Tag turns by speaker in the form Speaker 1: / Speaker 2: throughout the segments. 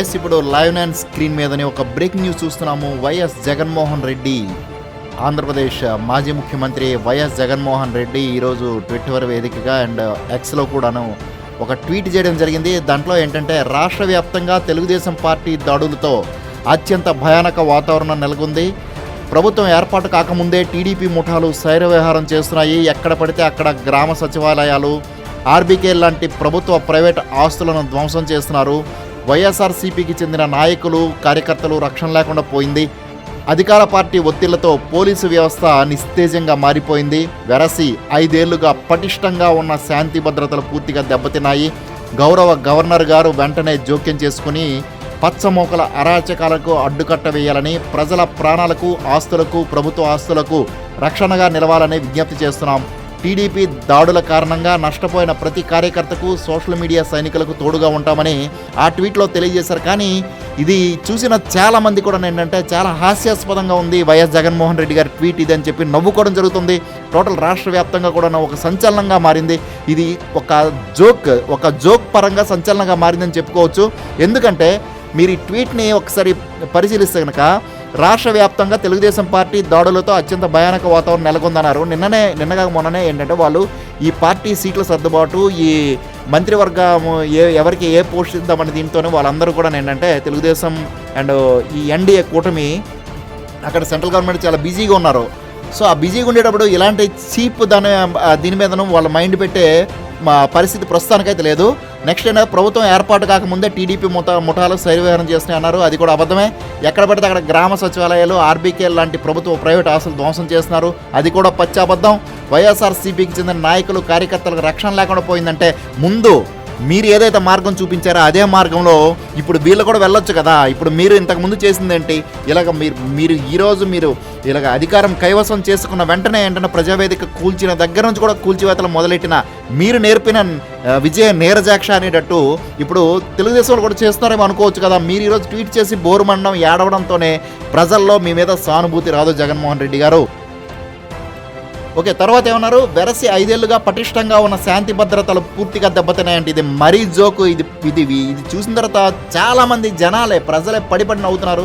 Speaker 1: Yes ఇప్పుడు live nine screen మీదని ఒక బ్రేకింగ్ న్యూస్ చూస్తున్నాము. వైఎస్ జగన్మోహన్ రెడ్డి. ఆంధ్రప్రదేశ్ మాజీ ముఖ్యమంత్రి వైఎస్ జగన్మోహన్ రెడ్డి ఈరోజు ట్విట్టర్ వేదికగా అండ్ ఎక్స్లో కూడాను ఒక ట్వీట్ చేయడం జరిగింది. దాంట్లో ఏంటంటే రాష్ట్ర వ్యాప్తంగా తెలుగుదేశం పార్టీ దాడులతో అత్యంత భయానక వాతావరణం నెలకొంది. ప్రభుత్వం ఏర్పాటు కాకముందే టీడీపీ ముఠాలు శైర వ్యవహారం చేస్తున్నాయి. ఎక్కడ పడితే అక్కడ గ్రామ సచివాలయాలు ఆర్బీకే లాంటి ప్రభుత్వ ప్రైవేట్ ఆస్తులను ధ్వంసం చేస్తున్నారు. వైఎస్ఆర్సీపీకి చెందిన నాయకులు కార్యకర్తలు రక్షణ లేకుండా పోయింది. అధికార పార్టీ ఒత్తిళ్ళతో పోలీసు వ్యవస్థ నిస్తేజంగా మారిపోయింది. వెరసి ఐదేళ్ళుగా పటిష్టంగా ఉన్న శాంతి భద్రతలు పూర్తిగా దెబ్బతిన్నాయి. గౌరవ గవర్నర్ గారు వెంటనే జోక్యం చేసుకుని పచ్చమోకల అరాచకాలకు అడ్డుకట్ట వేయాలని ప్రజల ప్రాణాలకు ఆస్తులకు ప్రభుత్వ ఆస్తులకు రక్షణగా నిలవాలని విజ్ఞప్తి చేస్తున్నాం. టీడీపీ దాడుల కారణంగా నష్టపోయిన ప్రతి కార్యకర్తకు సోషల్ మీడియా సైనికులకు తోడుగా ఉంటామని ఆ ట్వీట్లో తెలియజేశారు. కానీ ఇది చూసిన చాలా మంది కూడా ఏంటంటే చాలా హాస్యాస్పదంగా ఉంది. వైఎస్ జగన్మోహన్ రెడ్డి గారి ట్వీట్ ఇది అని చెప్పి నవ్వుకోవడం జరుగుతుంది. టోటల్ రాష్ట్ర వ్యాప్తంగా కూడా ఒక సంచలనంగా మారింది. ఇది ఒక జోక్ ఒక జోక్ పరంగా సంచలనంగా మారిందని చెప్పుకోవచ్చు. ఎందుకంటే మీరు ఈ ట్వీట్ని ఒకసారి పరిశీలిస్తే కనుక రాష్ట్ర వ్యాప్తంగా తెలుగుదేశం పార్టీ దాడులతో అత్యంత భయానక వాతావరణం నెలకొందన్నారు. నిన్ననే నిన్నగా మొన్ననే ఏంటంటే వాళ్ళు ఈ పార్టీ సీట్ల సర్దుబాటు ఈ మంత్రివర్గం ఏ ఎవరికి ఏ పోస్ట్ ఇద్దామని దీంతోనే వాళ్ళందరూ కూడా ఏంటంటే తెలుగుదేశం అండ్ ఈ ఎన్డీఏ కూటమి అక్కడ సెంట్రల్ గవర్నమెంట్ చాలా బిజీగా ఉన్నారు. సో ఆ బిజీగా ఉండేటప్పుడు ఇలాంటి చీప్ దాని దీని మీదను వాళ్ళ మైండ్ పెట్టే మా పరిస్థితి ప్రస్తుతానికైతే లేదు. నెక్స్ట్ అయినా ప్రభుత్వం ఏర్పాటు కాకముందే టీడీపీ ముఠ ముఠాలు శైర్యవహారం చేస్తున్నాయి అన్నారు. అది కూడా అబద్ధమే. ఎక్కడ పడితే అక్కడ గ్రామ సచివాలయాలు ఆర్బీకే లాంటి ప్రభుత్వ ప్రైవేట్ ఆస్తులు ధ్వంసం చేస్తున్నారు. అది కూడా పచ్చి అబద్ధం. వైఎస్ఆర్సీపీకి చెందిన నాయకులు కార్యకర్తలకు రక్షణ లేకుండా పోయిందంటే ముందు మీరు ఏదైతే మార్గం చూపించారో అదే మార్గంలో ఇప్పుడు వీళ్ళు కూడా వెళ్ళొచ్చు కదా. ఇప్పుడు మీరు ఇంతకుముందు చేసిందేంటి ఇలాగ మీరు మీరు ఈరోజు మీరు ఇలాగ అధికారం కైవసం చేసుకున్న వెంటనే ఏంటంటే ప్రజావేదిక కూల్చిన దగ్గర నుంచి కూడా కూల్చివేతలు మొదలెట్టిన మీరు నేర్పిన విజయ నీరజాక్ష అనేటట్టు ఇప్పుడు తెలుగుదేశం వాళ్ళు కూడా చేస్తున్నారేమో అనుకోవచ్చు కదా. మీరు ఈరోజు ట్వీట్ చేసి బోరు మండడం ఏడవడంతోనే ప్రజల్లో మీ మీద సానుభూతి రాదు జగన్మోహన్ రెడ్డి గారు. ఓకే తర్వాత ఏమన్నారు? వెరసి ఐదేళ్ళుగా పటిష్టంగా ఉన్న శాంతి భద్రతలు పూర్తిగా దెబ్బతిన్నాయంటే ఇది మరీ జోకు. ఇది ఇది ఇది చూసిన తర్వాత చాలా మంది జనాలే ప్రజలే పడిపడి నవ్వుతున్నారు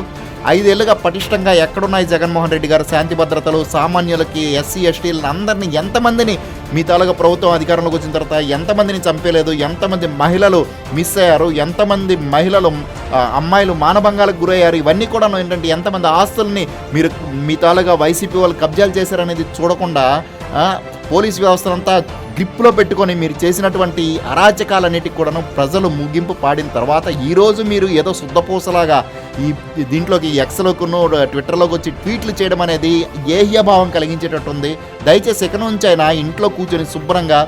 Speaker 1: ఐదేళ్ళుగా పటిష్టంగా ఎక్కడున్నాయి జగన్మోహన్ రెడ్డి గారు శాంతి భద్రతలు సామాన్యులకి ఎస్సీ ఎస్టీలను అందరినీ ఎంతమందిని మీ తాలూకా ప్రభుత్వం అధికారంలోకి వచ్చిన తర్వాత ఎంతమందిని చంపేలేదు ఎంతమంది మహిళలు మిస్ అయ్యారు ఎంతమంది మహిళలు అమ్మాయిలు మానభంగాలకు గురయ్యారు ఇవన్నీ కూడా ఏంటంటే ఎంతమంది ఆస్తుల్ని మీరు మీ తాలూకా వైసీపీ వాళ్ళు కబ్జాలు చేశారనేది చూడకుండా పోలీస్ వ్యవస్థనంతా గ్రిప్లో పెట్టుకొని మీరు చేసినటువంటి అరాచకాలన్నిటికి కూడాను ప్రజలు ముగింపు పాడిన తర్వాత ఈరోజు మీరు ఏదో శుద్ధపూసలాగా ఈ దీంట్లోకి ఎక్స్లోకును ట్విట్టర్లోకి వచ్చి ట్వీట్లు చేయడం అనేది ఏహ్యభావం కలిగించేటట్టుంది. దయచేసి ఇక నుంచి అయినా ఇంట్లో కూర్చొని శుభ్రంగా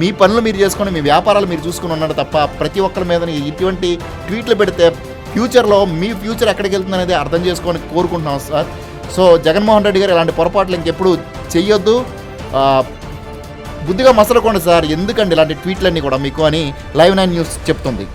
Speaker 1: మీ పనులు మీరు చేసుకొని మీ వ్యాపారాలు మీరు చూసుకుని ఉన్నాడు తప్ప ప్రతి ఒక్కరి మీద ఇటువంటి ట్వీట్లు పెడితే ఫ్యూచర్లో మీ ఫ్యూచర్ ఎక్కడికి వెళ్తుంది అనేది అర్థం చేసుకొని కోరుకుంటున్నాం సార్. సో జగన్మోహన్ రెడ్డి గారు ఇలాంటి పొరపాట్లు ఇంకెప్పుడు చెయ్యొద్దు. బుద్ధిగా మసలకోండి సార్. ఎందుకండి ఇలాంటి ట్వీట్లన్నీ కూడా మీకు అని లైవ్ నైన్ న్యూస్ చెప్తుంది.